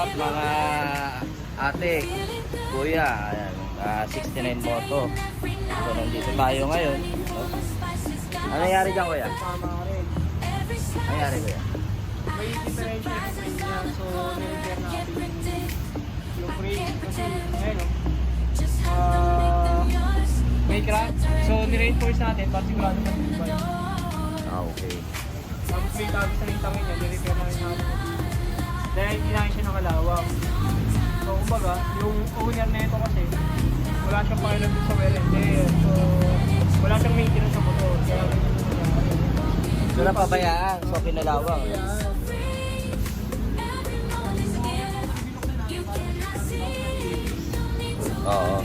up mga ate, kuya, ayan, ah, 69 moto. So, nandito tayo ngayon. No? Ano nangyari dyan, kuya? Ano nangyari, kuya? May differential frame niya. So, nirepair natin yung frame. Kasi, ngayon, oh, ah, may crack. So, nireinforce natin para sigurado matibay. Ah, okay. Tapos may tagos na rin tangin niya, nirepair na rin natin. Kumbaga, yung owner na ito kasi, wala siyang pakialam sa and tear. So, wala siyang maintenance sa motor. Kaya. So, napabayaan. So. Oo.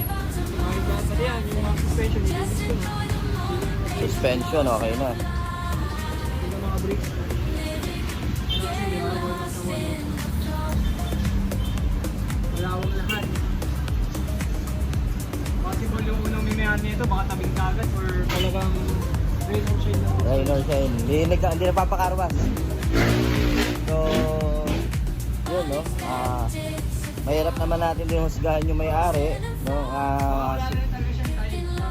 Yung ko na. Suspension, okay na. Unang mimayan nito, baka tabing dagat or talagang rain or shine. Rain or shine. Hindi, nagka, hindi napapakarwas. So, yun, no? Ah, mahirap naman natin din husgahan yung may-ari, no? Ah,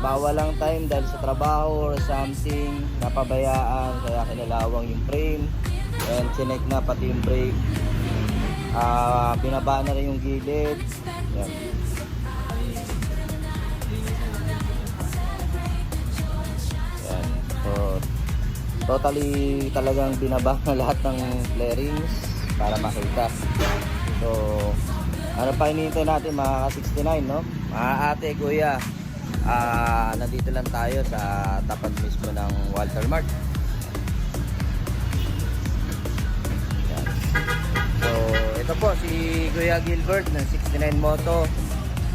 bawal lang time dahil sa trabaho or something, napabayaan, kaya kinalawang yung frame, and chinek na pati yung brake. Ah, binaba na rin yung gilid. Yan. Yan. So, totally talagang binaba na lahat ng flarings para makita. So, ano pa hinihintay natin mga ka-69, no? Mga ate, kuya, ah nandito lang tayo sa tapat mismo ng Walter Mart. Yan. So, ito po si Kuya Gilbert ng 69 Moto.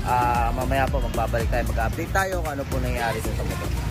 Ah, mamaya po magbabalik tayo, mag-update tayo kung ano po nangyari sa motor.